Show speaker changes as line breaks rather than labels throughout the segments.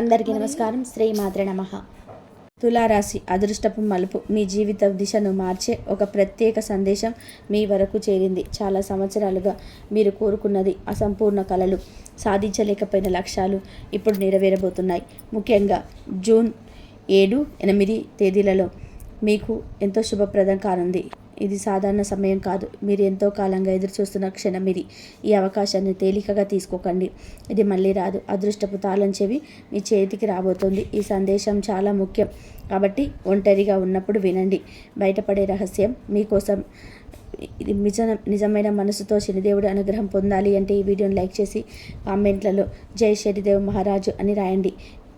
అందరికీ నమస్కారం. శ్రీ మాత్ర నమ. తులారాశి అదృష్టపు మలుపు. మీ జీవిత దిశను మార్చే ఒక ప్రత్యేక సందేశం మీ వరకు చేరింది. చాలా సంవత్సరాలుగా మీరు కోరుకున్నది అసంపూర్ణ కళలు సాధించలేకపోయిన లక్ష్యాలు ఇప్పుడు నెరవేరబోతున్నాయి. ముఖ్యంగా జూన్ ఏడు ఎనిమిది తేదీలలో మీకు ఎంతో శుభప్రదం కానుంది. ఇది సాధారణ సమయం కాదు. మీరు ఎంతో కాలంగా ఎదురు చూస్తున్న క్షణం ఇది. ఈ అవకాశాన్ని తేలికగా తీసుకోకండి. ఇది మళ్ళీ రాదు. అదృష్టపు తాళం చెవి మీ చేతికి రాబోతుంది. ఈ సందేశం చాలా ముఖ్యం. కాబట్టి ఒంటరిగా ఉన్నప్పుడు వినండి. బయటపడే రహస్యం మీకోసం. ఇది నిజ నిజమైన మనసుతో శనిదేవుడు అనుగ్రహం పొందాలి అంటే ఈ వీడియోని లైక్ చేసి కామెంట్లలో జై శనిదేవ్ మహారాజు అని రాయండి.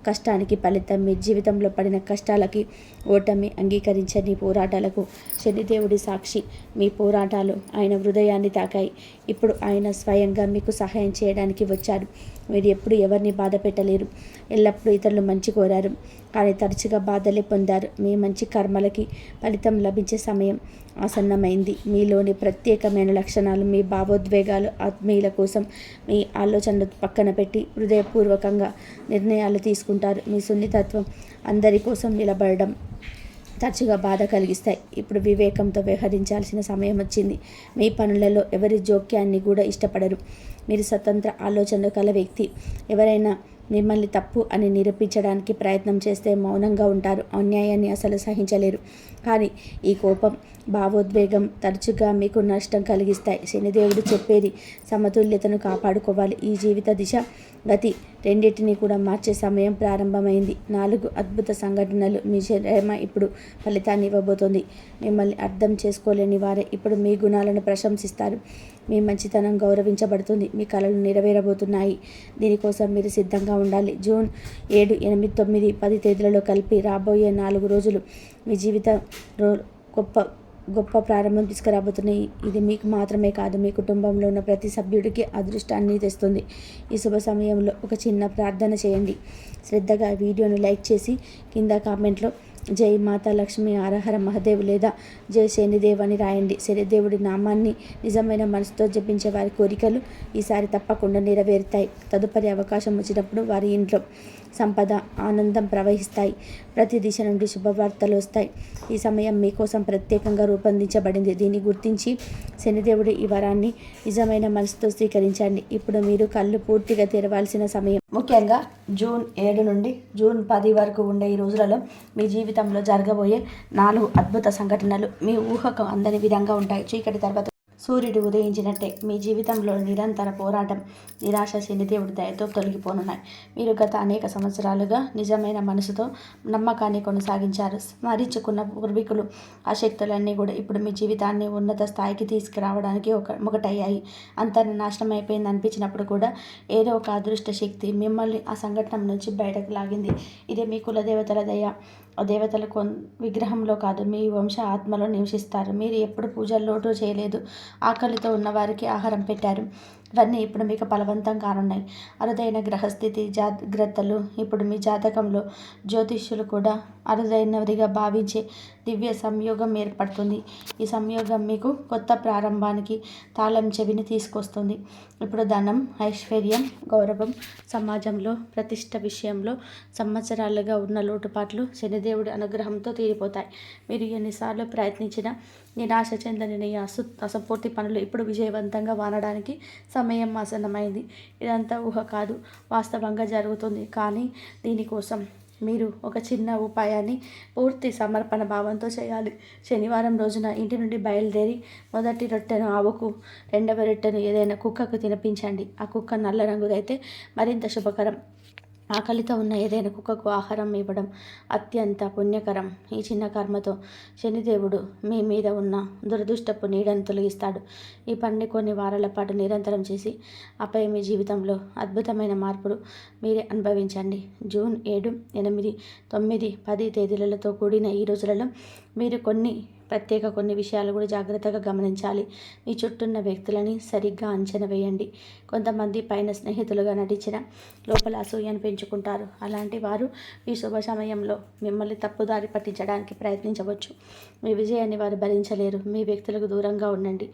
కష్టానికి ఫలితం మీ జీవితంలో పడిన కష్టాలకి ఓటమి అంగీకరించని పోరాటాలకు శనిదేవుడి సాక్షి. మీ పోరాటాలు ఆయన హృదయాన్ని తాకాయి. ఇప్పుడు ఆయన స్వయంగా మీకు సహాయం చేయడానికి వచ్చారు. మీరు ఎప్పుడు ఎవరిని బాధ పెట్టలేరు. ఎల్లప్పుడూ ఇతరులు మంచి కోరారు. కానీ తరచుగా బాధలే పొందారు. మీ మంచి కర్మలకి ఫలితం లభించే సమయం ఆసన్నమైంది. మీలోని ప్రత్యేకమైన లక్షణాలు మీ భావోద్వేగాలు ఆత్మీయుల కోసం మీ ఆలోచనలు పక్కన పెట్టి హృదయపూర్వకంగా నిర్ణయాలు తీసుకుంటారు. మీ సున్నితత్వం అందరి కోసం నిలబడడం తరచుగా బాధ కలిగిస్తాయి. ఇప్పుడు వివేకంతో వ్యవహరించాల్సిన సమయం వచ్చింది. మీ పనులలో ఎవరి జోక్యాన్ని కూడా ఇష్టపడరు. మీరు స్వతంత్ర ఆలోచనలు కల వ్యక్తి. ఎవరైనా మిమ్మల్ని తప్పు అని నిరూపించడానికి ప్రయత్నం చేస్తే మౌనంగా ఉంటారు. అన్యాయాన్ని అసలు సహించలేరు. కానీ ఈ కోపం భావోద్వేగం తరచుగా మీకు నష్టం కలిగిస్తాయి. శనిదేవుడు చెప్పేది సమతుల్యతను కాపాడుకోవాలి. ఈ జీవిత దిశ గతి రెండింటినీ కూడా మార్చే సమయం ప్రారంభమైంది. నాలుగు అద్భుత సంఘటనలు మీ శ్రమ ఇప్పుడు ఫలితాన్ని ఇవ్వబోతోంది. మిమ్మల్ని అర్థం చేసుకోలేని వారే ఇప్పుడు మీ గుణాలను ప్రశంసిస్తారు. మీ మంచితనం గౌరవించబడుతుంది. మీ కళలు నెరవేరబోతున్నాయి. దీనికోసం మీరు సిద్ధంగా ఉండాలి. జూన్ ఏడు ఎనిమిది తొమ్మిది పది తేదీలలో కలిపి రాబోయే నాలుగు రోజులు మీ జీవిత రో గొప్ప గొప్ప ప్రారంభం తీసుకురాబోతున్నాయి. ఇది మీకు మాత్రమే కాదు మీ కుటుంబంలో ఉన్న ప్రతి సభ్యుడికి అదృష్టాన్ని తెస్తుంది. ఈ శుభ సమయంలో ఒక చిన్న ప్రార్థన చేయండి. శ్రద్ధగా వీడియోను లైక్ చేసి కింద కామెంట్లో జై మాతా లక్ష్మి ఆరహర మహదేవ్ లేదా జై శనిదేవ్ అని రాయండి. శనిదేవుడి నామాన్ని నిజమైన మనసుతో జపించే వారి కోరికలు ఈసారి తప్పకుండా నెరవేరుతాయి. తదుపరి అవకాశం వచ్చినప్పుడు వారి ఇంట్లో సంపద ఆనందం ప్రవహిస్తాయి. ప్రతి దిశ నుండి శుభవార్తలు వస్తాయి. ఈ సమయం మీకోసం ప్రత్యేకంగా రూపొందించబడింది. దీన్ని గుర్తించి శనిదేవుడి ఈ వరాన్ని నిజమైన మనసుతో స్వీకరించండి. ఇప్పుడు మీరు కళ్ళు పూర్తిగా తెరవాల్సిన సమయం. ముఖ్యంగా జూన్ ఏడు నుండి జూన్ పది వరకు ఉండే ఈ రోజులలో మీ జీవితంలో జరగబోయే నాలుగు అద్భుత సంఘటనలు మీ ఊహకు అందని విధంగా ఉంటాయి. చీకటి తర్వాత సూర్యుడు ఉదయించినట్టే. మీ జీవితంలో నిరంతర పోరాటం నిరాశ శనిదేవుడి దయతో తొలగిపోనున్నాయి. మీరు గత అనేక సంవత్సరాలుగా నిజమైన మనసుతో నమ్మకాన్ని కొనసాగించారు. స్మరించుకున్న పూర్వీకులు ఆ శక్తులన్నీ కూడా ఇప్పుడు మీ జీవితాన్ని ఉన్నత స్థాయికి తీసుకురావడానికి ఒక ఒకటయ్యాయి అంతర్ నాశనం అయిపోయింది అనిపించినప్పుడు కూడా ఏదో ఒక అదృష్ట శక్తి మిమ్మల్ని ఆ సంఘటన నుంచి బయటకు లాగింది. ఇదే మీ కులదేవతల దయ. దేవతలు కొన్ విగ్రహంలో కాదు మీ వంశ ఆత్మలో నివసిస్తారు. మీరు ఎప్పుడు పూజల్లోటూ చేయలేదు. ఆకలితో ఉన్నవారికి ఆహారం పెట్టారు. ఇవన్నీ ఇప్పుడు మీకు బలవంతం కానున్నాయి. అరుదైన గ్రహస్థితి జాగ్రత్తలు ఇప్పుడు మీ జాతకంలో జ్యోతిష్యులు కూడా అరుదైనదిగా భావించే దివ్య సంయోగం ఏర్పడుతుంది. ఈ సంయోగం మీకు కొత్త ప్రారంభానికి తాళం చెవిని తీసుకొస్తుంది. ఇప్పుడు ధనం ఐశ్వర్యం గౌరవం సమాజంలో ప్రతిష్ట విషయంలో సంవత్సరాలుగా ఉన్న లోటుపాట్లు శనిదేవుడి అనుగ్రహంతో తీరిపోతాయి. మీరు ఎన్నిసార్లు ప్రయత్నించినా నిరాశ చెందని అసు అసంపూర్తి పనులు ఇప్పుడు విజయవంతంగా వానడానికి సమయం ఆసన్నమైంది. ఇదంతా ఊహ కాదు వాస్తవంగా జరుగుతుంది. కానీ దీనికోసం మీరు ఒక చిన్న ఉపాయాన్ని పూర్తి సమర్పణ భావంతో చేయాలి. శనివారం రోజున ఇంటి నుండి బయలుదేరి మొదటి రొట్టెను ఆవుకు రెండవ రొట్టెను ఏదైనా కుక్కకు తినిపించండి. ఆ కుక్క నల్ల రంగుదైతే మరింత శుభకరం. ఆకలితో ఉన్న ఏదైనా కుక్కకు ఆహారం ఇవ్వడం అత్యంత పుణ్యకరం. ఈ చిన్న కర్మతో శనిదేవుడు మీ మీద ఉన్న దురదృష్టపు నీడను తొలగిస్తాడు. ఈ పనిని కొన్ని వారాల పాటు నిరంతరం చేసి ఆపై మీ జీవితంలో అద్భుతమైన మార్పులు మీరే అనుభవించండి. జూన్ ఏడు ఎనిమిది తొమ్మిది పది తేదీలతో కూడిన ఈ రోజులలో మీరు కొన్ని ప్రత్యేక కొన్ని విషయాలు కూడా జాగ్రత్తగా గమనించాలి. మీ చుట్టూన్న వ్యక్తులని సరిగ్గా అంచనా వేయండి. కొంతమంది పైన స్నేహితులుగా నటించిన లోపల అసూయను పెంచుకుంటారు. అలాంటి వారు మీ శుభ సమయంలో మిమ్మల్ని తప్పుదారి పట్టించడానికి ప్రయత్నించవచ్చు. మీ విజయాన్ని వారు భరించలేరు. మీ వ్యక్తులకు దూరంగా ఉండండి.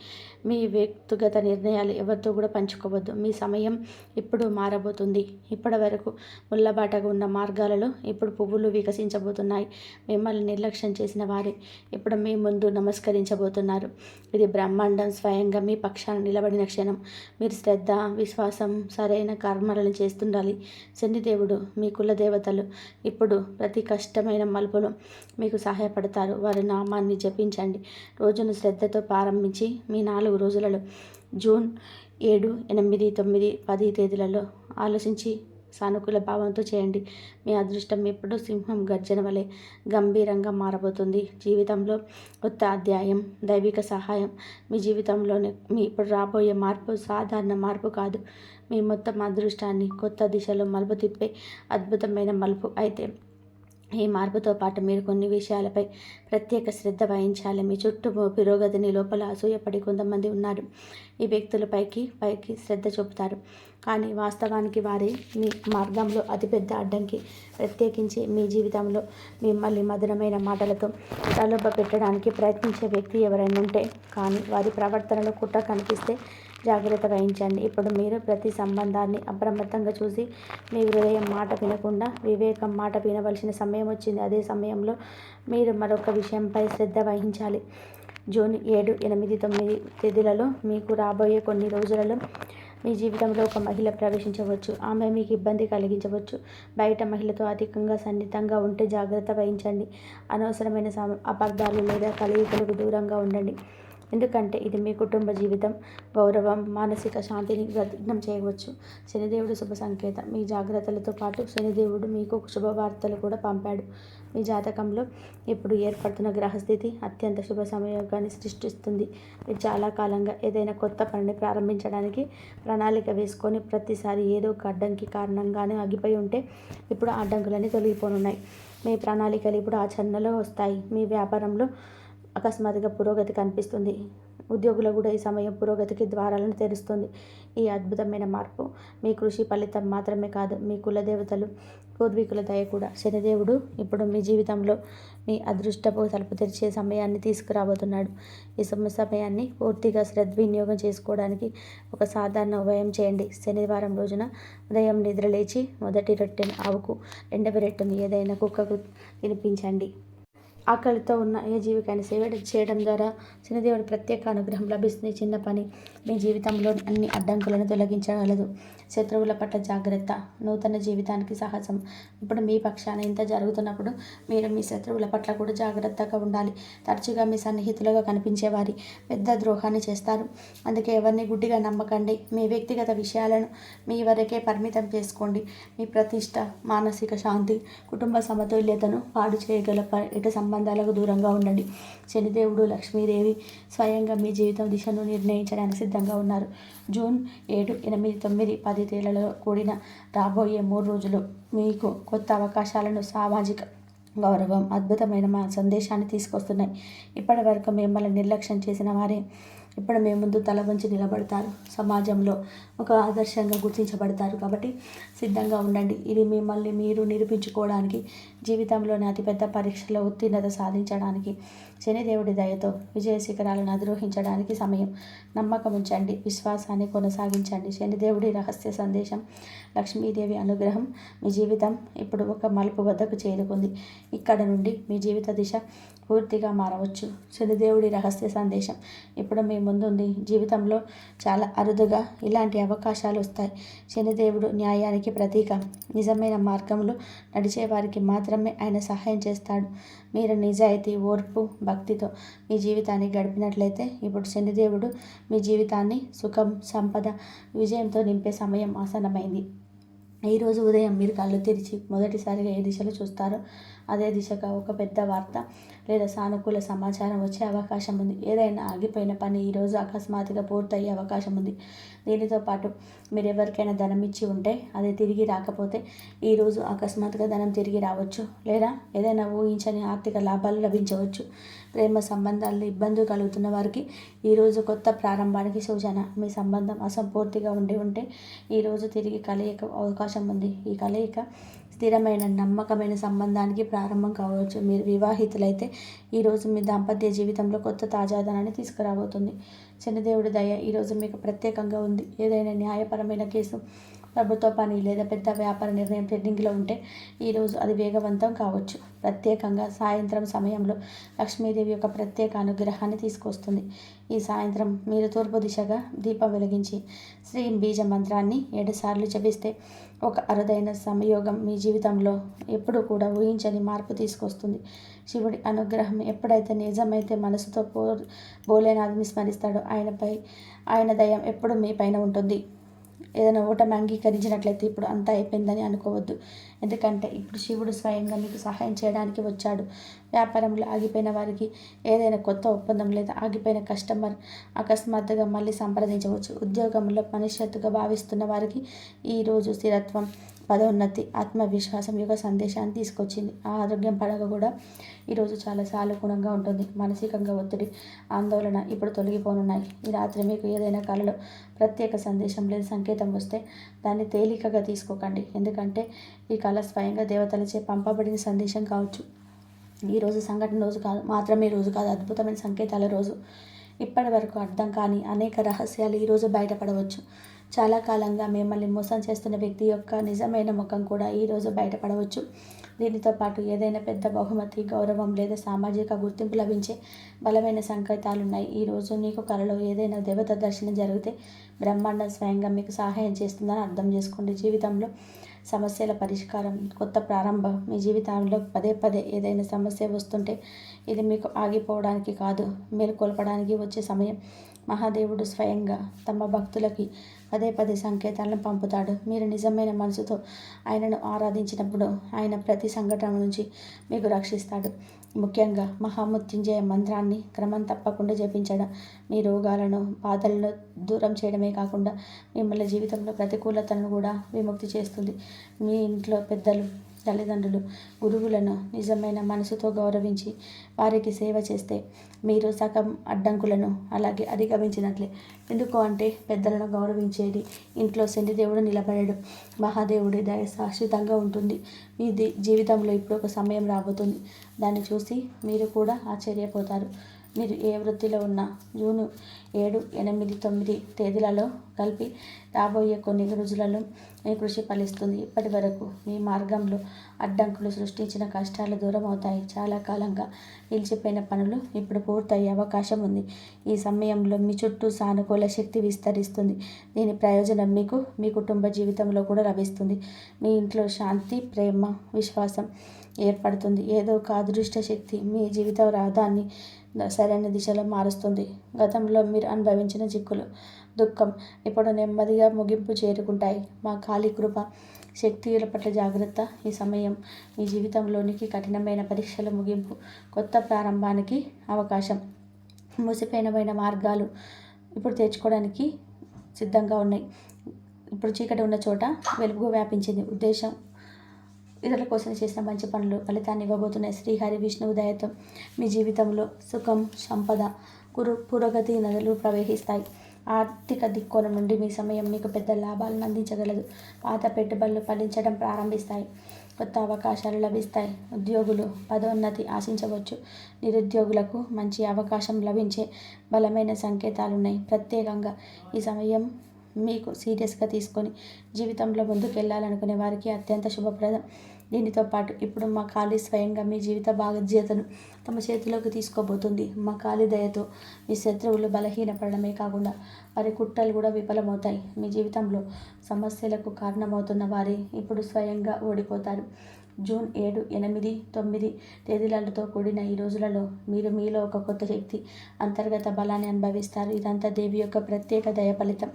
మీ వ్యక్తిగత నిర్ణయాలు ఎవరితో కూడా పంచుకోవద్దు. మీ సమయం ఇప్పుడు మారబోతుంది. ఇప్పటి వరకు ముళ్ళబాటగా ఉన్న మార్గాలలో ఇప్పుడు పువ్వులు వికసించబోతున్నాయి. మిమ్మల్ని నిర్లక్ష్యం చేసిన వారే ఇప్పుడు మేము ముందు నమస్కరించబోతున్నారు. ఇది బ్రహ్మాండం స్వయంగా మీ పక్షాన నిలబడిన క్షణం. మీరు శ్రద్ధ విశ్వాసం సరైన కర్మలను చేస్తుండాలి. శనిదేవుడు మీ కుల దేవతలు ఇప్పుడు ప్రతి కష్టమైన మలుపులో మీకు సహాయపడతారు. వారి నామాన్ని జపించండి. రోజును శ్రద్ధతో ప్రారంభించి మీ నాలుగు రోజులలో జూన్ ఏడు ఎనిమిది తొమ్మిది పది తేదీలలో ఆలోచించి సానుకూల భావంతో చేయండి. మీ అదృష్టం ఎప్పుడు సింహం గర్జన వలె గంభీరంగా మారబోతుంది. జీవితంలో కొత్త అధ్యాయం దైవిక సహాయం. మీ జీవితంలోనే మీ ఇప్పుడు రాబోయే మార్పు సాధారణ మార్పు కాదు. మీ మొత్తం అదృష్టాన్ని కొత్త దిశలో మలుపు తిప్పే అద్భుతమైన మలుపు అయితే ఈ మార్పుతో పాటు మీరు కొన్ని విషయాలపై ప్రత్యేక శ్రద్ధ వహించాలి. మీ చుట్టూ పురోగతిని లోపల అసూయపడి కొంతమంది ఉన్నారు. ఈ వ్యక్తులు పైకి పైకి శ్రద్ధ చూపుతారు. కానీ వాస్తవానికి వారి మీ మార్గంలో అతిపెద్ద అడ్డంకి ప్రత్యేకించి మీ జీవితంలో మిమ్మల్ని మధురమైన మాటలతో ప్రలోభ పెట్టడానికి ప్రయత్నించే వ్యక్తి ఎవరైనా ఉంటే కానీ వారి ప్రవర్తనలో కుట్ర కనిపిస్తే జాగ్రత్త వహించండి. ఇప్పుడు మీరు ప్రతి సంబంధాన్ని అప్రమత్తంగా చూసి మీ హృదయం మాట వినకుండా వివేకం మాట వినవలసిన సమయం వచ్చింది. అదే సమయంలో మీరు మరొక విషయంపై శ్రద్ధ వహించాలి. జూన్ ఏడు ఎనిమిది తొమ్మిది తేదీలలో మీకు రాబోయే కొన్ని రోజులలో మీ జీవితంలో ఒక మహిళ ప్రవేశించవచ్చు. ఆమె మీకు ఇబ్బంది కలిగించవచ్చు. బయట మహిళతో అధికంగా సన్నిహితంగా ఉంటే జాగ్రత్త వహించండి. అనవసరమైన అపార్థాలు లేదా కలయికలకు దూరంగా ఉండండి. ఎందుకంటే ఇది మీ కుటుంబ జీవితం గౌరవం మానసిక శాంతిని ప్రతిజ్ఞం చేయవచ్చు. శనిదేవుడు శుభ సంకేతం. మీ జాగ్రత్తలతో పాటు శనిదేవుడు మీకు శుభవార్తలు కూడా పంపాడు. మీ జాతకంలో ఇప్పుడు ఏర్పడుతున్న గ్రహస్థితి అత్యంత శుభ సమయోగాన్ని సృష్టిస్తుంది. మీరు చాలా కాలంగా ఏదైనా కొత్త పనిని ప్రారంభించడానికి ప్రణాళిక వేసుకొని ప్రతిసారి ఏదో ఒక అడ్డంకి కారణంగానే ఆగిపోయి ఉంటే ఇప్పుడు అడ్డంకులన్నీ తొలగిపోనున్నాయి. మీ ప్రణాళికలు ఇప్పుడు ఆచరణలో వస్తాయి. మీ వ్యాపారంలో అకస్మాత్తుగా పురోగతి కనిపిస్తుంది. ఉద్యోగులు కూడా ఈ సమయం పురోగతికి ద్వారాలను తెరుస్తుంది. ఈ అద్భుతమైన మార్పు మీ కృషి ఫలితం మాత్రమే కాదు మీ కులదేవతలు పూర్వీకుల దయ కూడా. శనిదేవుడు ఇప్పుడు మీ జీవితంలో మీ అదృష్టపు తలుపు తెరిచే సమయాన్ని తీసుకురాబోతున్నాడు. ఈ సమయాన్ని పూర్తిగా సద్వినియోగం చేసుకోవడానికి ఒక సాధారణ ఉభయం చేయండి. శనివారం రోజున ఉదయం నిద్రలేచి మొదటి రొట్టెను ఆవుకు రెండవ రొట్టెను ఏదైనా కుక్కకు తినిపించండి. ఆకలితో ఉన్న ఏ జీవికైనా సేవ చేయడం ద్వారా చిన్నదేవుడి ప్రత్యేక అనుగ్రహం లభిస్తుంది. చిన్న పని మీ జీవితంలో అన్ని అడ్డంకులను తొలగించగలదు. శత్రువుల పట్ల జాగ్రత్త నూతన జీవితానికి సహజం ఇప్పుడు మీ పక్షాన ఇంత జరుగుతున్నప్పుడు మీరు మీ శత్రువుల పట్ల కూడా జాగ్రత్తగా ఉండాలి. తరచుగా మీ సన్నిహితులుగా కనిపించేవారి పెద్ద ద్రోహాన్ని చేస్తారు. అందుకే ఎవరిని గుడ్డిగా నమ్మకండి. మీ వ్యక్తిగత విషయాలను మీ వరకే పరిమితం చేసుకోండి. మీ ప్రతిష్ట మానసిక శాంతి కుటుంబ సమతుల్యతను పాడు చేయగల ఇటు సంబంధాలకు దూరంగా ఉండండి. శనిదేవుడు లక్ష్మీదేవి స్వయంగా మీ జీవితం దిశను నిర్ణయించడానికి సిద్ధంగా ఉన్నారు. జూన్ ఏడు ఎనిమిది తొమ్మిది పది తేళ్ళలో కూడిన రాబోయే మూడు రోజులు మీకు కొత్త అవకాశాలను సామాజిక గౌరవం అద్భుతమైన మా సందేశాన్ని తీసుకొస్తున్నాయి. ఇప్పటి వరకు మిమ్మల్ని నిర్లక్ష్యం చేసిన వారే ఇప్పుడు మీ ముందు తల వంచి నిలబడతారు. సమాజంలో ఒక ఆదర్శంగా గుర్తించబడతారు. కాబట్టి సిద్ధంగా ఉండండి. ఇది మిమ్మల్ని మీరు నిరూపించుకోవడానికి జీవితంలోని అతిపెద్ద పరీక్షలో ఉత్తీర్ణత సాధించడానికి శనిదేవుడి దయతో విజయ శిఖరాలను అధిరోహించడానికి సమయం. నమ్మకం ఉంచండి. విశ్వాసాన్ని కొనసాగించండి. శనిదేవుడి రహస్య సందేశం లక్ష్మీదేవి అనుగ్రహం మీ జీవితం ఇప్పుడు ఒక మలుపు వద్దకు చేరుకుంది. ఇక్కడ నుండి మీ జీవిత దిశ పూర్తిగా మారవచ్చు. శనిదేవుడి రహస్య సందేశం ఇప్పుడు మీ ముందుంది. జీవితంలో చాలా అరుదుగా ఇలాంటి అవకాశాలు వస్తాయి. శనిదేవుడు న్యాయానికి ప్రతీక. నిజమైన మార్గంలో నడిచే వారికి మాత్రమే ఆయన సహాయం చేస్తాడు. మీరు నిజాయితీ ఓర్పు భక్తితో మీ జీవితాన్ని గడిపినట్లయితే ఇప్పుడు శనిదేవుడు మీ జీవితాన్ని సుఖం సంపద విజయంతో నింపే సమయం ఆసనమైంది ఈరోజు ఉదయం మీరు కళ్ళు తెరిచి మొదటిసారిగా ఏ దిశలో చూస్తారో అదే దిశగా ఒక పెద్ద వార్త లేదా సానుకూల సమాచారం వచ్చే అవకాశం ఉంది. ఏదైనా ఆగిపోయిన పని ఈరోజు అకస్మాత్తుగా పూర్తయ్యే అవకాశం ఉంది. దీనితో పాటు మీరు ఎవరికైనా ధనం ఇచ్చి ఉంటే అది తిరిగి రాకపోతే ఈరోజు అకస్మాత్తుగా ధనం తిరిగి రావచ్చు లేదా ఏదైనా ఊహించని ఆర్థిక లాభాలు లభించవచ్చు. ప్రేమ సంబంధాల్లో ఇబ్బందులు కలుగుతున్న వారికి ఈరోజు కొత్త ప్రారంభానికి సూచన. మీ సంబంధం అసంపూర్తిగా ఉండి ఉంటే ఈరోజు తిరిగి కలయిక అవకాశం ఉంది. ఈ కలయిక స్థిరమైన నమ్మకమైన సంబంధానికి ప్రారంభం కావచ్చు. మీరు వివాహితులైతే ఈరోజు మీ దాంపత్య జీవితంలో కొత్త తాజాదనాన్ని తీసుకురాబోతుంది. చిన్నదేవుడి దయ ఈరోజు మీకు ప్రత్యేకంగా ఉంది. ఏదైనా న్యాయపరమైన కేసు ప్రభుత్వ పని లేదా పెద్ద వ్యాపార నిర్ణయం పెండింగ్లో ఉంటే ఈరోజు అది వేగవంతం కావచ్చు. ప్రత్యేకంగా సాయంత్రం సమయంలో లక్ష్మీదేవి యొక్క ప్రత్యేక అనుగ్రహాన్ని తీసుకొస్తుంది. ఈ సాయంత్రం మీరు తూర్పు దిశగా దీపం వెలిగించి శ్రీ బీజ మంత్రాన్ని ఏడుసార్లు జపిస్తే ఒక అరుదైన సంయోగం మీ జీవితంలో ఎప్పుడు కూడా ఊహించని మార్పు తీసుకొస్తుంది. శివుడి అనుగ్రహం ఎప్పుడైతే నిజమైతే మనసుతో పో భోలేనాథుని స్మరిస్తాడో ఆయనపై ఆయన దయం ఎప్పుడు మీ పైన ఉంటుంది. ఏదైనా ఓటమి అంగీకరించినట్లయితే ఇప్పుడు అంతా అయిపోయిందని అనుకోవద్దు. ఎందుకంటే ఇప్పుడు శివుడు స్వయంగా మీకు సహాయం చేయడానికి వచ్చాడు. వ్యాపారంలో ఆగిపోయిన వారికి ఏదైనా కొత్త ఒప్పందం లేదా ఆగిపోయిన కస్టమర్ అకస్మాత్తుగా మళ్ళీ సంప్రదించవచ్చు. ఉద్యోగంలో మనుష్యత్తుగా భావిస్తున్న వారికి ఈరోజు స్థిరత్వం పదోన్నతి ఆత్మవిశ్వాసం యొక్క సందేశాన్ని తీసుకొచ్చింది. ఆ ఆరోగ్యం పడగ కూడా ఈరోజు చాలా సానుకూలంగా ఉంటుంది. మానసికంగా ఒత్తిడి ఆందోళన ఇప్పుడు తొలగిపోనున్నాయి. ఈ రాత్రి మీకు ఏదైనా కళలో ప్రత్యేక సందేశం లేదా సంకేతం వస్తే దాన్ని తేలికగా తీసుకోకండి. ఎందుకంటే ఈ కళ స్వయంగా దేవతలచే పంపబడిన సందేశం కావచ్చు. ఈరోజు సంఘటన రోజు కాదు మాత్రమే రోజు కాదు. అద్భుతమైన సంకేతాల రోజు. ఇప్పటి వరకు అర్థం కాని అనేక రహస్యాలు ఈరోజు బయటపడవచ్చు. చాలా కాలంగా మిమ్మల్ని మోసం చేస్తున్న వ్యక్తి యొక్క నిజమైన ముఖం కూడా ఈరోజు బయటపడవచ్చు. దీనితో పాటు ఏదైనా పెద్ద బహుమతి గౌరవం లేదా సామాజిక గుర్తింపు లభించే బలమైన సంకేతాలు ఉన్నాయి ఈరోజు నీకు కలలో ఏదైనా దేవత దర్శనం జరిగితే బ్రహ్మాండం స్వయంగా మీకు సహాయం చేస్తుందని అర్థం చేసుకోండి. జీవితంలో సమస్యల పరిష్కారం కొత్త ప్రారంభం మీ జీవితంలో పదే పదే ఏదైనా సమస్య వస్తుంటే ఇది మీకు ఆగిపోవడానికి కాదు. మీరు కొలపడానికి వచ్చే సమయం మహాదేవుడు స్వయంగా తమ భక్తులకి పదే పదే సంకేతాలను పంపుతాడు. మీరు నిజమైన మనసుతో ఆయనను ఆరాధించినప్పుడు ఆయన ప్రతి సంఘటన నుంచి మీకు రక్షిస్తాడు. ముఖ్యంగా మహామృత్యుంజయ మంత్రాన్ని క్రమం తప్పకుండా జపించడం. మీ రోగాలను బాధలను దూరం చేయడమే కాకుండా మిమ్మల్ని జీవితంలో ప్రతికూలతలను కూడా విముక్తి చేస్తుంది. మీ ఇంట్లో పెద్దలు తల్లిదండ్రులు గురువులను నిజమైన మనసుతో గౌరవించి వారికి సేవ చేస్తే మీరు సగం అడ్డంకులను అలాగే అధిగమించినట్లే. ఎందుకు అంటే పెద్దలను గౌరవించేది ఇంట్లో శనిదేవుడు నిలబడడు. మహాదేవుడి దయ శాశ్వతంగా ఉంటుంది. మీ జీవితంలో ఇప్పుడు ఒక సమయం రాబోతుంది. దాన్ని చూసి మీరు కూడా ఆశ్చర్యపోతారు. మీరు ఏ వృత్తిలో ఉన్నా జూను ఏడు ఎనిమిది తొమ్మిది తేదీలలో కలిపి రాబోయే కొన్ని రోజులలో మీ కృషి ఫలిస్తుంది. ఇప్పటి వరకు మీ మార్గంలో అడ్డంకులు సృష్టించిన కష్టాలు దూరం అవుతాయి చాలా కాలంగా నిలిచిపోయిన పనులు ఇప్పుడు పూర్తయ్యే అవకాశం ఉంది. ఈ సమయంలో మీ చుట్టూ సానుకూల శక్తి విస్తరిస్తుంది. దీని ప్రయోజనం మీకు మీ కుటుంబ జీవితంలో కూడా లభిస్తుంది. మీ ఇంట్లో శాంతి ప్రేమ విశ్వాసం ఏర్పడుతుంది. ఏదో ఒక అదృష్ట శక్తి మీ జీవిత రాధాన్ని సరైన దిశలో మారుస్తుంది. గతంలో మీరు అనుభవించిన చిక్కులు దుఃఖం ఇప్పుడు నెమ్మదిగా ముగింపు చేరుకుంటాయి. మా కాళీ కృప శక్తియుల పట్ల జాగ్రత్త. ఈ సమయం మీ జీవితంలోనికి కఠినమైన పరీక్షల ముగింపు కొత్త ప్రారంభానికి అవకాశం మూసిపోయినమైన మార్గాలు ఇప్పుడు తెచ్చుకోవడానికి సిద్ధంగా ఉన్నాయి. ఇప్పుడు చీకటి ఉన్న చోట వెలుగు వ్యాపించింది. ఉద్దేశం ఇతరుల కోసం చేసిన మంచి పనులు ఫలితాన్ని ఇవ్వబోతున్నాయి. శ్రీహరి విష్ణువు దయతో మీ జీవితంలో సుఖం సంపద కురు పురోగతి నదులు ప్రవహిస్తాయి ఆర్థిక దిక్కోణం నుండి మీ సమయం మీకు పెద్ద లాభాలను అందించగలదు. పాత పెట్టుబడులు ఫలించడం ప్రారంభిస్తాయి. కొత్త అవకాశాలు లభిస్తాయి. ఉద్యోగులు పదోన్నతి ఆశించవచ్చు. నిరుద్యోగులకు మంచి అవకాశం లభించే బలమైన సంకేతాలు ఉన్నాయి ప్రత్యేకంగా ఈ సమయం మీకు సీరియస్గా తీసుకొని జీవితంలో ముందుకు వెళ్ళాలనుకునే వారికి అత్యంత శుభప్రదం. దీనితో పాటు ఇప్పుడు మా కాళీ స్వయంగా మీ జీవిత బాధ్యతను తమ చేతిలోకి తీసుకోబోతుంది. మా కాళీ దయతో మీ శత్రువులు బలహీనపడమే కాకుండా వారి కుట్రలు కూడా విఫలమవుతాయి. మీ జీవితంలో సమస్యలకు కారణమవుతున్న వారి ఇప్పుడు స్వయంగా ఓడిపోతారు. జూన్ ఏడు ఎనిమిది తొమ్మిది తేదీలతో కూడిన ఈ రోజులలో మీరు మీలో ఒక కొత్త శక్తి అంతర్గత బలాన్ని అనుభవిస్తారు. ఇదంతా దేవి యొక్క ప్రత్యేక దయ ఫలితం.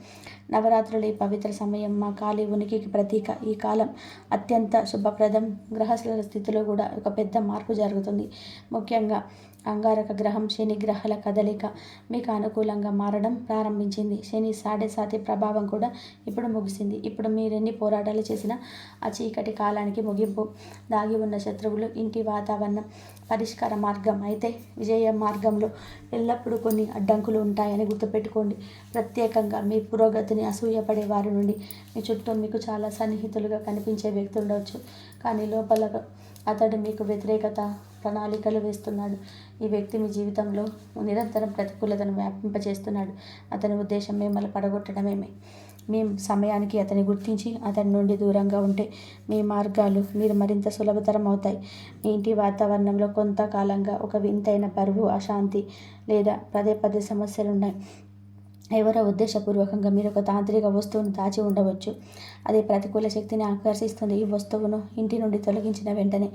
నవరాత్రుల ఈ పవిత్ర సమయం మా కాళీ ఉనికికి ప్రతీక. ఈ కాలం అత్యంత శుభప్రదం. మారడం స్థితిలో కూడా ఒక పెద్ద మార్పు జరుగుతుంది. ముఖ్యంగా అంగారక గ్రహం శని గ్రహాల కదలిక మీకు అనుకూలంగా మారడం ప్రారంభించింది. శని సాడే సాతి ప్రభావం కూడా ఇప్పుడు ముగిసింది. ఇప్పుడు మీరెన్ని పోరాటాలు చేసినా ఆ చీకటి కాలానికి ముగింపు. దాగి ఉన్న శత్రువులు ఇంటి వాతావరణం పరిష్కార మార్గం. అయితే విజయ మార్గంలో ఎల్లప్పుడూ కొన్ని అడ్డంకులు ఉంటాయని గుర్తుపెట్టుకోండి. ప్రత్యేకంగా మీ పురోగతిని అసూయపడే వారి నుండి మీ చుట్టూ మీకు చాలా సన్నిహితులుగా కనిపించే వ్యక్తులు ఉండవచ్చు కానీ లోపల అతడు మీకు వ్యతిరేకత ప్రణాళికలు వేస్తున్నాడు. ఈ వ్యక్తి మీ జీవితంలో నిరంతరం ప్రతికూలతను వ్యాపింపచేస్తున్నాడు అతని ఉద్దేశం మిమ్మల్ని పడగొట్టడమేమే. మీ సమయానికి అతని గుర్తించి అతని నుండి దూరంగా ఉంటే మీ మార్గాలు మీరు మరింత సులభతరం అవుతాయి మీ ఇంటి వాతావరణంలో కొంతకాలంగా ఒక వింతైన బరువు అశాంతి లేదా పదే పదే సమస్యలు ఉన్నాయి ఎవరో ఉద్దేశపూర్వకంగా మీరు ఒక తాంత్రిక వస్తువును దాచి ఉండవచ్చు. అది ప్రతికూల శక్తిని ఆకర్షిస్తుంది. ఈ వస్తువును ఇంటి నుండి తొలగించిన వెంటనే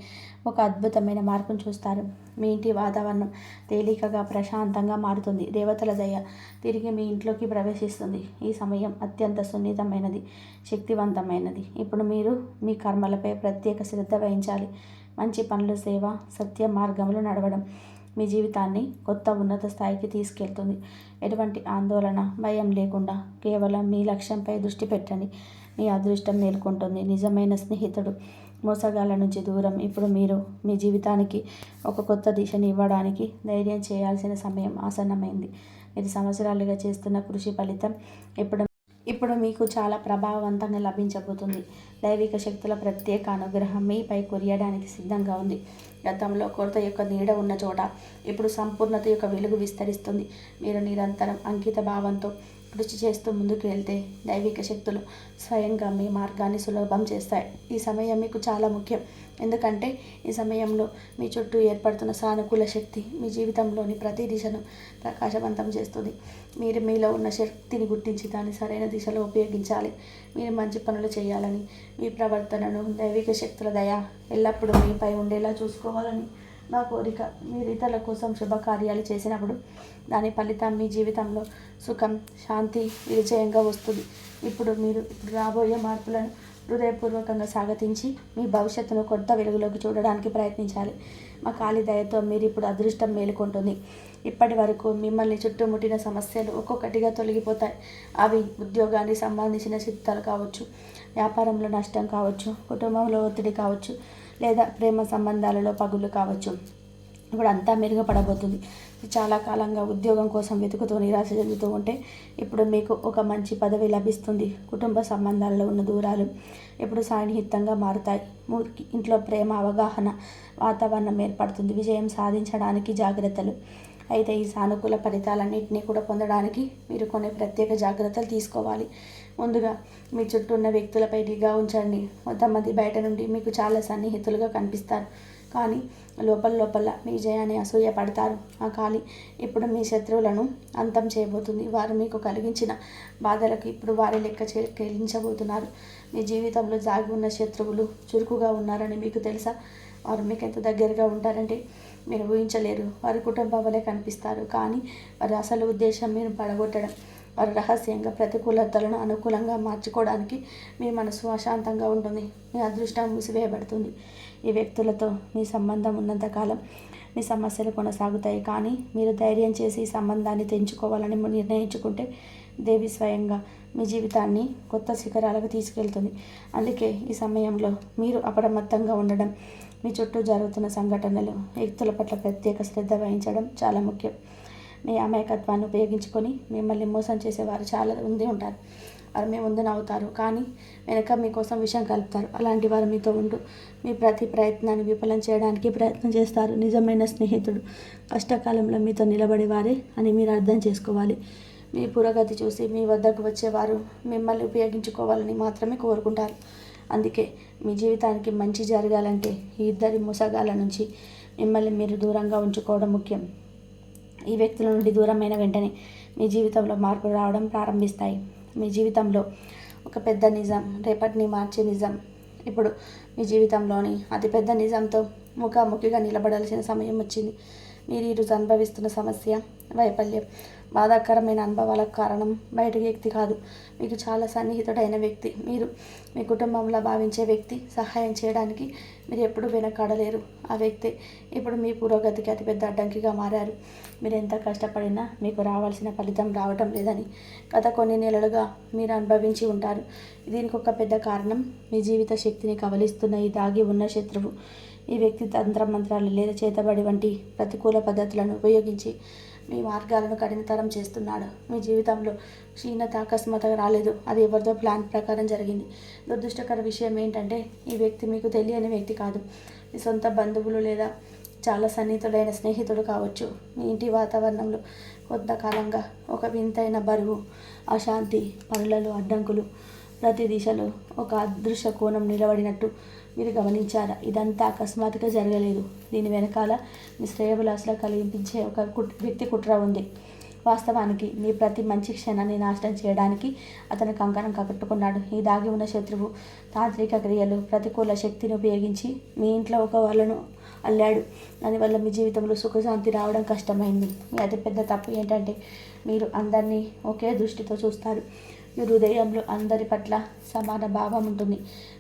ఒక అద్భుతమైన మార్పును చూస్తారు. మీ ఇంటి వాతావరణం తేలికగా ప్రశాంతంగా మారుతుంది. దేవతల దయ తిరిగి మీ ఇంట్లోకి ప్రవేశిస్తుంది. ఈ సమయం అత్యంత సున్నితమైనది శక్తివంతమైనది. ఇప్పుడు మీరు మీ కర్మలపై ప్రత్యేక శ్రద్ధ వహించాలి. మంచి పనులు సేవ సత్య మార్గంలో నడవడం. మీ జీవితాన్ని కొత్త ఉన్నత స్థాయికి తీసుకెళ్తుంది. ఎటువంటి ఆందోళన భయం లేకుండా కేవలం మీ లక్ష్యంపై దృష్టి పెట్టండి. మీ అదృష్టం మేల్కొంటుంది. నిజమైన స్నేహితుడు మోసగాళ్ళ నుంచి దూరం. ఇప్పుడు మీరు మీ జీవితానికి ఒక కొత్త దిశని ఇవ్వడానికి ధైర్యం చేయాల్సిన సమయం ఆసన్నమైంది. మీరు సంవత్సరాలుగా చేస్తున్న కృషి ఫలితం ఇప్పుడు ఇప్పుడు మీకు చాలా ప్రభావవంతంగా లభించబోతుంది. దైవిక శక్తుల ప్రత్యేక అనుగ్రహం మీపై కురియడానికి సిద్ధంగా ఉంది. గతంలో కొరత యొక్క నీడ ఉన్న చోట ఇప్పుడు సంపూర్ణత యొక్క వెలుగు విస్తరిస్తుంది. మీరు నిరంతరం అంకిత భావంతో కృషి చేస్తూ ముందుకు వెళ్తే దైవిక శక్తులు స్వయంగా మీ మార్గాన్ని సులభం చేస్తాయి. ఈ సమయం మీకు చాలా ముఖ్యం. ఎందుకంటే ఈ సమయంలో మీ చుట్టూ ఏర్పడుతున్న సానుకూల శక్తి మీ జీవితంలోని ప్రతి దిశను ప్రకాశవంతం చేస్తుంది. మీరు మీలో ఉన్న శక్తిని గుర్తించి దాన్ని సరైన దిశలో ఉపయోగించాలి. మీరు మంచి పనులు చేయాలని మీ ప్రవర్తనను దైవిక శక్తుల దయ ఎల్లప్పుడూ మీపై ఉండేలా చూసుకోవాలని నా కోరిక మీరు ఇతరుల కోసం శుభకార్యాలు చేసినప్పుడు దాని ఫలితం మీ జీవితంలో సుఖం శాంతి విజయంగా వస్తుంది. ఇప్పుడు మీరు రాబోయే మార్పులను హృదయపూర్వకంగా స్వాగతించి మీ భవిష్యత్తును కొత్త వెలుగులోకి చూడడానికి ప్రయత్నించాలి. మా ఖాళీ దయతో మీరు ఇప్పుడు అదృష్టం మేలుకుంటుంది. ఇప్పటి వరకు మిమ్మల్ని చుట్టుముట్టిన సమస్యలు ఒక్కొక్కటిగా తొలగిపోతాయి. అవి ఉద్యోగానికి సంబంధించిన చిత్తాలు కావచ్చు వ్యాపారంలో నష్టం కావచ్చు కుటుంబంలో ఒత్తిడి కావచ్చు లేదా ప్రేమ సంబంధాలలో పగులు కావచ్చు. ఇప్పుడు అంతా మెరుగుపడబోతుంది. చాలా కాలంగా ఉద్యోగం కోసం వెతుకుతూ నిరాశ చెందుతూ ఉంటే ఇప్పుడు మీకు ఒక మంచి పదవి లభిస్తుంది. కుటుంబ సంబంధాలలో ఉన్న దూరాలు ఇప్పుడు సాన్నిహితంగా మారుతాయి. ఇంట్లో ప్రేమ అవగాహన వాతావరణం ఏర్పడుతుంది. విజయం సాధించడానికి జాగ్రత్తలు. అయితే ఈ సానుకూల ఫలితాలన్నింటినీ కూడా పొందడానికి మీరు కొన్ని ప్రత్యేక జాగ్రత్తలు తీసుకోవాలి. ముందుగా మీ చుట్టూ ఉన్న వ్యక్తులపై నిఘా ఉంచండి. కొంతమంది బయట నుండి మీకు చాలా సన్నిహితులుగా కనిపిస్తారు. కానీ లోపల లోపల మీ జయాన్ని అసూయ పడతారు. ఆ కాలి ఇప్పుడు మీ శత్రువులను అంతం చేయబోతుంది. వారు మీకు కలిగించిన బాధలకు ఇప్పుడు వారి లెక్క చెల్లించబోతున్నారు మీ జీవితంలో జాగి ఉన్న శత్రువులు చురుకుగా ఉన్నారని మీకు తెలుసా? వారు మీకు ఎంత దగ్గరగా ఉంటారంటే మీరు ఊహించలేరు. వారి కుటుంబం వలె కనిపిస్తారు. కానీ వారి అసలు ఉద్దేశం మీరు పడగొట్టడం. రహస్యంగా ప్రతికూలతలను అనుకూలంగా మార్చుకోవడానికి మీ మనసు అశాంతంగా ఉంటుంది. మీ అదృష్టం మూసివేయబడుతుంది. ఈ వ్యక్తులతో మీ సంబంధం ఉన్నంతకాలం మీ సమస్యలు కొనసాగుతాయి. కానీ మీరు ధైర్యం చేసి ఈ సంబంధాన్ని తెంచుకోవాలని నిర్ణయించుకుంటే దేవి స్వయంగా మీ జీవితాన్ని కొత్త శిఖరాలకు తీసుకెళ్తుంది. అందుకే ఈ సమయంలో మీరు అప్రమత్తంగా ఉండడం మీ చుట్టూ జరుగుతున్న సంఘటనలు వ్యక్తుల పట్ల ప్రత్యేక శ్రద్ధ వహించడం చాలా ముఖ్యం. మీ అమాయకత్వాన్ని ఉపయోగించుకొని మిమ్మల్ని మోసం చేసేవారు చాలా ఉంది ఉంటారు. వారు మీ ముందు నవ్వుతారు. కానీ వెనక మీకోసం విషయం కలుపుతారు. అలాంటి వారు మీతో ఉంటూ మీ ప్రతి ప్రయత్నాన్ని విఫలం చేయడానికి ప్రయత్నం చేస్తారు. నిజమైన స్నేహితుడు కష్టకాలంలో మీతో నిలబడేవారే అని మీరు అర్థం చేసుకోవాలి. మీ పురోగతి చూసి మీ వద్దకు వచ్చేవారు మిమ్మల్ని ఉపయోగించుకోవాలని మాత్రమే కోరుకుంటారు. అందుకే మీ జీవితానికి మంచి జరగాలంటే ఈ ఇద్దరి ముసగాల నుంచి మిమ్మల్ని మీరు దూరంగా ఉంచుకోవడం ముఖ్యం. ఈ వ్యక్తుల నుండి దూరమైన వెంటనే మీ జీవితంలో మార్పులు రావడం ప్రారంభిస్తాయి. మీ జీవితంలో ఒక పెద్ద నిజం రేపటిని మార్చే నిజం. ఇప్పుడు మీ జీవితంలోని అతిపెద్ద నిజంతో ముఖాముఖిగా నిలబడాల్సిన సమయం వచ్చింది. మీరు ఈరోజు అనుభవిస్తున్న సమస్య వైఫల్యం బాధాకరమైన అనుభవాలకు కారణం బయట వ్యక్తి కాదు. మీకు చాలా సన్నిహితుడైన వ్యక్తి మీరు మీ కుటుంబంలో భావించే వ్యక్తి సహాయం చేయడానికి మీరు ఎప్పుడు వెనకాడలేరు. ఆ వ్యక్తి ఇప్పుడు మీ పురోగతికి అతిపెద్ద అడ్డంకిగా మారారు. మీరు ఎంత కష్టపడినా మీకు రావాల్సిన ఫలితం రావటం లేదని గత కొన్ని నెలలుగా మీరు అనుభవించి ఉంటారు. దీనికి ఒక పెద్ద కారణం మీ జీవిత శక్తిని కవలిస్తున్న ఈ దాగి ఉన్న శత్రువు. ఈ వ్యక్తి తంత్ర మంత్రాలు లేదా చేతబడి వంటి ప్రతికూల పద్ధతులను ఉపయోగించి మీ మార్గాలను కఠినతరం చేస్తున్నాడు. మీ జీవితంలో క్షీణత అకస్మాత్తుగా రాలేదు. అది ఎవరిదో ప్లాన్ ప్రకారం జరిగింది. దురదృష్టకర విషయం ఏంటంటే ఈ వ్యక్తి మీకు తెలియని వ్యక్తి కాదు. మీ సొంత బంధువులు లేదా చాలా సన్నిహితుడైన స్నేహితుడు కావచ్చు. మీ ఇంటి వాతావరణంలో కొంతకాలంగా ఒక వింతైన బరువు అశాంతి పనులలో అడ్డంకులు ప్రతి దిశలో ఒక అదృశ్య కోణం నిలబడినట్టు మీరు గమనించారా? ఇదంతా అకస్మాత్తుగా జరగలేదు. దీని వెనకాల మీ శ్రేయబులాసులో కలిగించే ఒక కుట్ వ్యక్తి కుట్ర ఉంది. వాస్తవానికి మీ ప్రతి మంచి క్షణాన్ని నాశనం చేయడానికి అతను కంకణం కట్టుకున్నాడు. ఈ దాగి ఉన్న శత్రువు తాంత్రిక క్రియలు ప్రతికూల శక్తిని ఉపయోగించి మీ ఇంట్లో ఒక వాళ్ళను అల్లాడు. దానివల్ల మీ జీవితంలో సుఖశాంతి రావడం కష్టమైంది. మీ అతిపెద్ద తప్పు ఏంటంటే మీరు అందరినీ ఒకే దృష్టితో చూస్తారు. మీ హృదయంలో అందరి పట్ల సమాన భావం ఉంటుంది.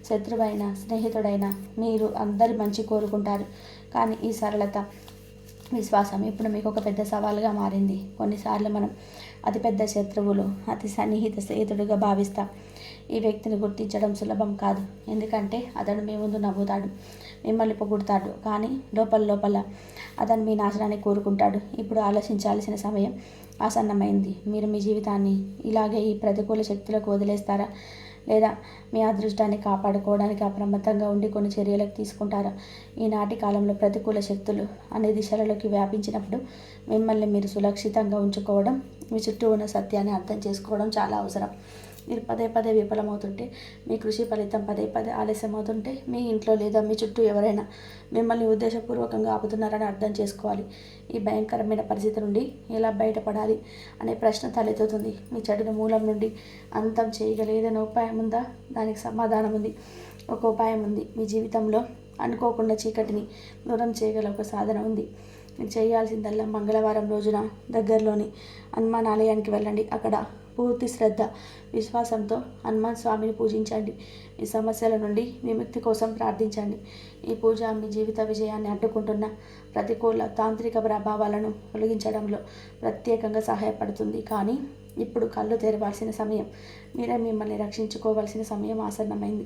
శత్రువైన స్నేహితుడైన మీరు అందరి మంచి కోరుకుంటారు. కానీ ఈ సరళత విశ్వాసం ఇప్పుడు మీకు ఒక పెద్ద సవాలుగా మారింది. కొన్నిసార్లు మనం అతిపెద్ద శత్రువులు అతి సన్నిహిత స్నేహితుడిగా భావిస్తాం. ఈ వ్యక్తిని గుర్తించడం సులభం కాదు. ఎందుకంటే అతడు మీ ముందు నవ్వుతాడు మిమ్మల్ని పొగుడతాడు. కానీ లోపల లోపల అతను మీ నాశనాన్ని కోరుకుంటాడు. ఇప్పుడు ఆలోచించాల్సిన సమయం ఆసన్నమైంది. మీరు మీ జీవితాన్ని ఇలాగే ఈ ప్రతికూల శక్తులకు వదిలేస్తారా? లేదా మీ అదృష్టాన్ని కాపాడుకోవడానికి అప్రమత్తంగా ఉండి కొన్ని చర్యలకు తీసుకుంటారా? ఈనాటి కాలంలో ప్రతికూల శక్తులు అనే దిశలలోకి వ్యాపించినప్పుడు మిమ్మల్ని మీరు సురక్షితంగా ఉంచుకోవడం మీ చుట్టూ ఉన్న సత్యాన్ని అర్థం చేసుకోవడం చాలా అవసరం. మీరు పదే పదే విఫలమవుతుంటే మీ కృషి ఫలితం పదే పదే ఆలస్యం అవుతుంటే మీ ఇంట్లో లేదా మీ చుట్టూ ఎవరైనా మిమ్మల్ని ఉద్దేశపూర్వకంగా ఆపుతున్నారని అర్థం చేసుకోవాలి. ఈ భయంకరమైన పరిస్థితి నుండి ఎలా బయటపడాలి అనే ప్రశ్న తలెత్తుతుంది. మీ చెడుని మూలం నుండి అంతం చేయగల ఏదైనా ఉపాయం ఉందా? దానికి సమాధానం ఉంది. ఒక ఉపాయం ఉంది. మీ జీవితంలో అనుకోకుండా చీకటిని దూరం చేయగల ఒక సాధన ఉంది. చేయాల్సిందల్లా మంగళవారం రోజున దగ్గరలోని హనుమాన్ ఆలయానికి వెళ్ళండి. అక్కడ పూర్తి శ్రద్ధ విశ్వాసంతో హనుమాన్ స్వామిని పూజించండి. మీ సమస్యల నుండి విముక్తి కోసం ప్రార్థించండి. ఈ పూజ మీ జీవిత విజయాన్ని అడ్డుకుంటున్న ప్రతికూల తాంత్రిక ప్రభావాలను తొలగించడంలో ప్రత్యేకంగా సహాయపడుతుంది. కానీ ఇప్పుడు కళ్ళు తెరవాల్సిన సమయం మీరే మిమ్మల్ని రక్షించుకోవాల్సిన సమయం ఆసన్నమైంది.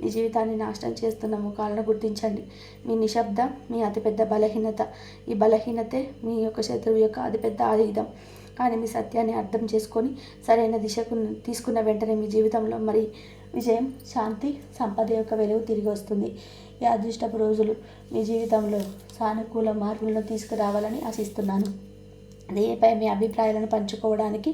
మీ జీవితాన్ని నాశనం చేస్తున్న ముఖాలను గుర్తించండి. మీ నిశ్శబ్దం మీ అతిపెద్ద బలహీనత ఈ బలహీనతే మీ యొక్క శత్రువు యొక్క అతిపెద్ద ఆయుధం. కానీ మీ సత్యాన్ని అర్థం చేసుకొని సరైన దిశకు తీసుకున్న వెంటనే మీ జీవితంలో మరి విజయం శాంతి సంపద యొక్క వెలుగు తిరిగి వస్తుంది. ఈ అదృష్టపు రోజులు మీ జీవితంలో సానుకూల మార్పులను తీసుకురావాలని ఆశిస్తున్నాను. దీనిపై మీ అభిప్రాయాలను పంచుకోవడానికి